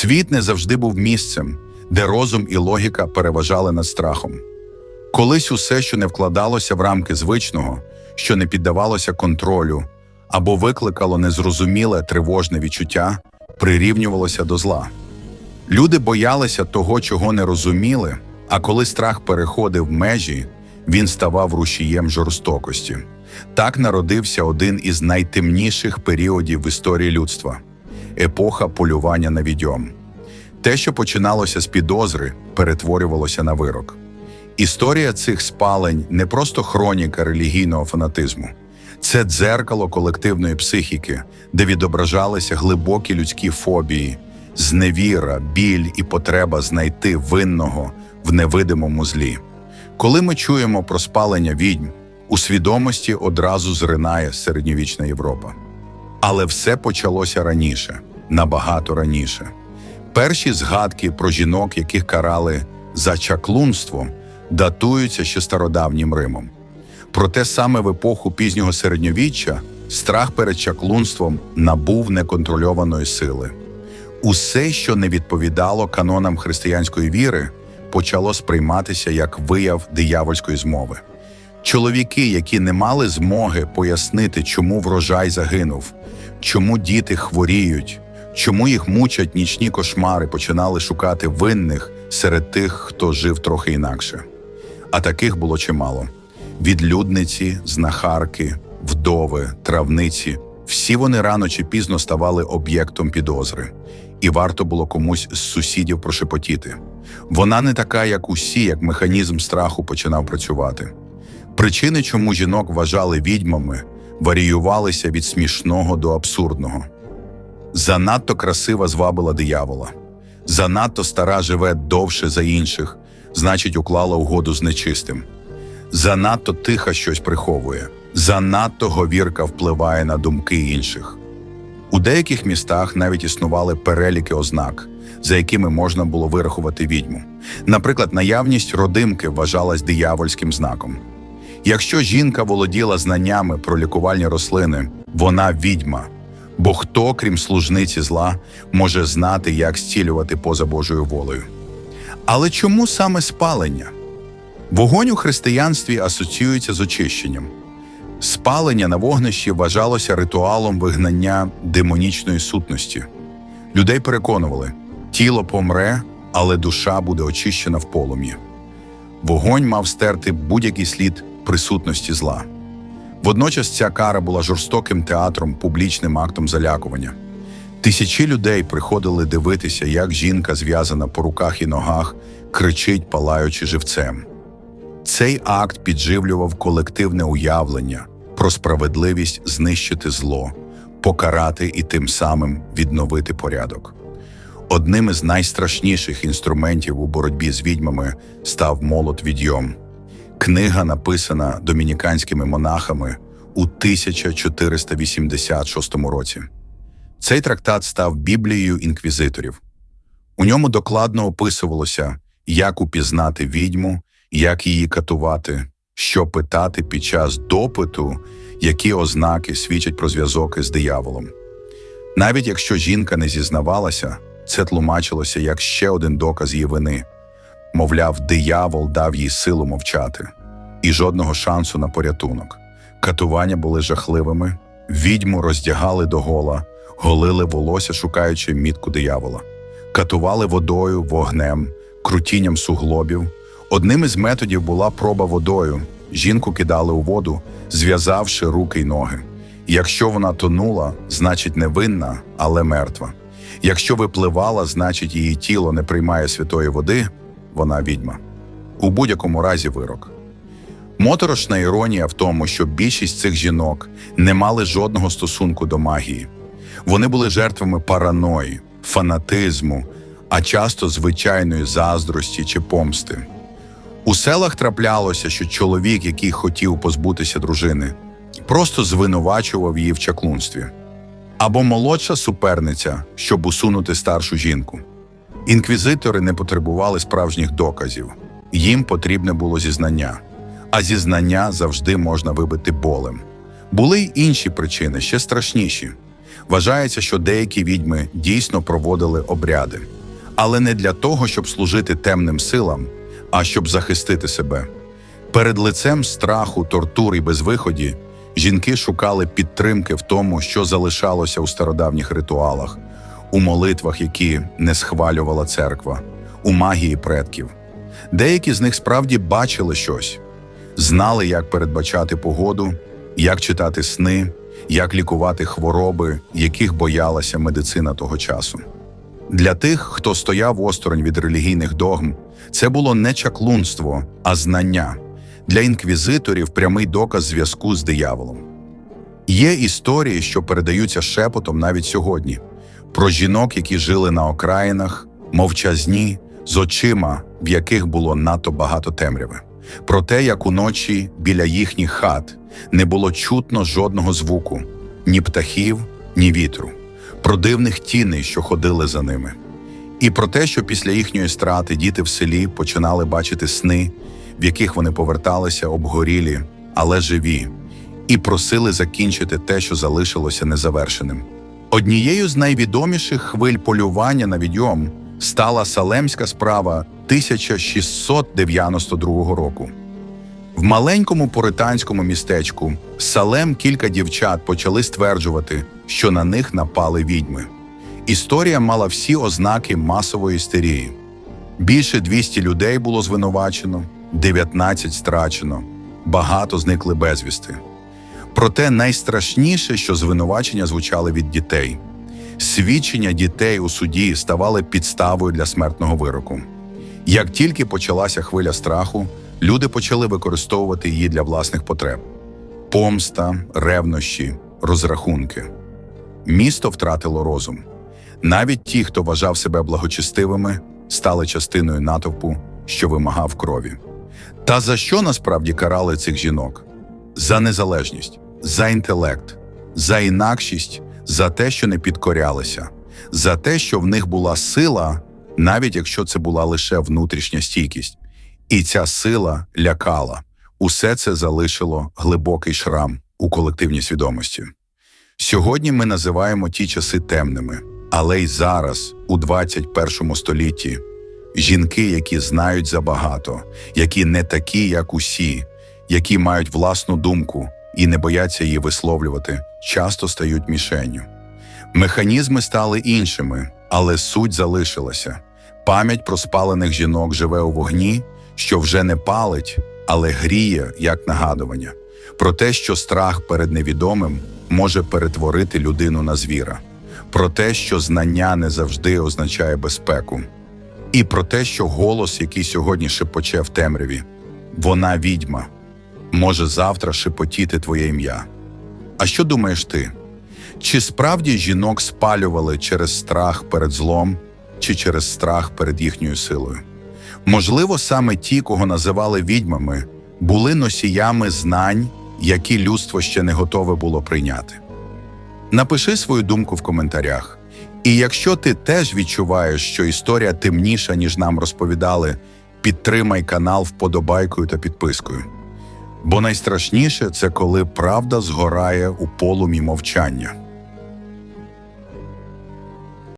Світ не завжди був місцем, де розум і логіка переважали над страхом. Колись усе, що не вкладалося в рамки звичного, що не піддавалося контролю або викликало незрозуміле тривожне відчуття, прирівнювалося до зла. Люди боялися того, чого не розуміли, а коли страх переходив межі, він ставав рушієм жорстокості. Так народився один із найтемніших періодів в історії людства епоха полювання на відьом. Те, що починалося з підозри, перетворювалося на вирок. Історія цих спалень не просто хроніка релігійного фанатизму, це дзеркало колективної психіки, де відображалися глибокі людські фобії, зневіра, біль і потреба знайти винного в невидимому злі. Коли ми чуємо про спалення відьм, у свідомості одразу зринає середньовічна Європа. Але все почалося раніше, набагато раніше. Перші згадки про жінок, яких карали за чаклунство, датуються ще стародавнім Римом. Проте саме в епоху пізнього середньовіччя страх перед чаклунством набув неконтрольованої сили. Усе, що не відповідало канонам християнської віри, почало сприйматися як вияв диявольської змови. Чоловіки, які не мали змоги пояснити, чому врожай загинув, чому діти хворіють, чому їх мучать нічні кошмари, починали шукати винних серед тих, хто жив трохи інакше. А таких було чимало: відлюдниці, знахарки, вдови, травниці. Всі вони рано чи пізно ставали об'єктом підозри, і варто було комусь з сусідів прошепотіти. Вона не така, як усі, як механізм страху починав працювати. Причини, чому жінок вважали відьмами, варіювалися від смішного до абсурдного. Занадто красива звабила диявола, занадто стара живе довше за інших, значить, уклала угоду з нечистим. Занадто тиха щось приховує, занадто говірка впливає на думки інших. У деяких містах навіть існували переліки ознак, за якими можна було вирахувати відьму. Наприклад, наявність родимки вважалась диявольським знаком. Якщо жінка володіла знаннями про лікувальні рослини, вона відьма. Бо хто, крім служниці зла, може знати, як зцілювати поза Божою волею. Але чому саме спалення? Вогонь у християнстві асоціюється з очищенням. Спалення на вогнищі вважалося ритуалом вигнання демонічної сутності. Людей переконували, тіло помре, але душа буде очищена в полум'ї. Вогонь мав стерти будь-який слід присутності зла. Водночас ця кара була жорстоким театром, публічним актом залякування. Тисячі людей приходили дивитися, як жінка, зв'язана по руках і ногах, кричить, палаючи живцем. Цей акт підживлював колективне уявлення про справедливість знищити зло, покарати і тим самим відновити порядок. Одним із найстрашніших інструментів у боротьбі з відьмами став молот відйом. Книга, написана домініканськими монахами у 1486 році. Цей трактат став Біблією інквізиторів. У ньому докладно описувалося, як упізнати відьму, як її катувати, що питати під час допиту, які ознаки свідчать про зв'язок із дияволом. Навіть якщо жінка не зізнавалася, це тлумачилося як ще один доказ її вини. Мовляв, диявол дав їй силу мовчати, і жодного шансу на порятунок. Катування були жахливими, відьму роздягали до гола, голили волосся, шукаючи мітку диявола, катували водою, вогнем, крутінням суглобів. Одним із методів була проба водою. Жінку кидали у воду, зв'язавши руки й ноги. Якщо вона тонула, значить невинна, але мертва. Якщо випливала, значить її тіло не приймає святої води, вона відьма. У будь-якому разі вирок. Моторошна іронія в тому, що більшість цих жінок не мали жодного стосунку до магії. Вони були жертвами параної, фанатизму, а часто звичайної заздрості чи помсти. У селах траплялося, що чоловік, який хотів позбутися дружини, просто звинувачував її в чаклунстві, або молодша суперниця, щоб усунути старшу жінку. Інквізитори не потребували справжніх доказів, їм потрібне було зізнання, а зізнання завжди можна вибити болем. Були й інші причини, ще страшніші. Вважається, що деякі відьми дійсно проводили обряди, але не для того, щоб служити темним силам, а щоб захистити себе. Перед лицем страху, тортур і безвиході жінки шукали підтримки в тому, що залишалося у стародавніх ритуалах, у молитвах, які не схвалювала церква, у магії предків. Деякі з них справді бачили щось, знали, як передбачати погоду, як читати сни, як лікувати хвороби, яких боялася медицина того часу. Для тих, хто стояв осторонь від релігійних догм, це було не чаклунство, а знання. Для інквізиторів прямий доказ зв'язку з дияволом. Є історії, що передаються шепотом навіть сьогодні, про жінок, які жили на окраїнах, мовчазні, з очима, в яких було надто багато темряви, про те, як уночі біля їхніх хат не було чутно жодного звуку, ні птахів, ні вітру, про дивних тіней, що ходили за ними. І про те, що після їхньої страти діти в селі починали бачити сни, в яких вони поверталися обгорілі, але живі, і просили закінчити те, що залишилося незавершеним. Однією з найвідоміших хвиль полювання на відьом стала салемська справа 1692 року. В маленькому поританському містечку Салем кілька дівчат почали стверджувати, що на них напали відьми. Історія мала всі ознаки масової істерії. Більше 200 людей було звинувачено, 19 страчено, багато зникли безвісти. Проте найстрашніше, що звинувачення звучали від дітей. Свідчення дітей у суді ставали підставою для смертного вироку. Як тільки почалася хвиля страху, люди почали використовувати її для власних потреб: помста, ревнощі, розрахунки. Місто втратило розум. Навіть ті, хто вважав себе благочестивими, стали частиною натовпу, що вимагав крові. Та за що насправді карали цих жінок? За незалежність, за інтелект, за інакшість, за те, що не підкорялися, за те, що в них була сила, навіть якщо це була лише внутрішня стійкість. І ця сила лякала. Усе це залишило глибокий шрам у колективній свідомості. Сьогодні ми називаємо ті часи темними, але й зараз, у 21 столітті, жінки, які знають забагато, які не такі, як усі, які мають власну думку і не бояться її висловлювати, часто стають мішенню. Механізми стали іншими, але суть залишилася. Пам'ять про спалених жінок живе у вогні, що вже не палить, але гріє як нагадування про те, що страх перед невідомим може перетворити людину на звіра, про те, що знання не завжди означає безпеку, і про те, що голос, який сьогодні шепоче в темряві, вона відьма, може завтра шепотіти твоє ім'я. А що думаєш ти? Чи справді жінок спалювали через страх перед злом, чи через страх перед їхньою силою? Можливо, саме ті, кого називали відьмами, були носіями знань, які людство ще не готове було прийняти. Напиши свою думку в коментарях. І якщо ти теж відчуваєш, що історія темніша, ніж нам розповідали, підтримай канал вподобайкою та підпискою. Бо найстрашніше це коли правда згорає у полумі мовчання.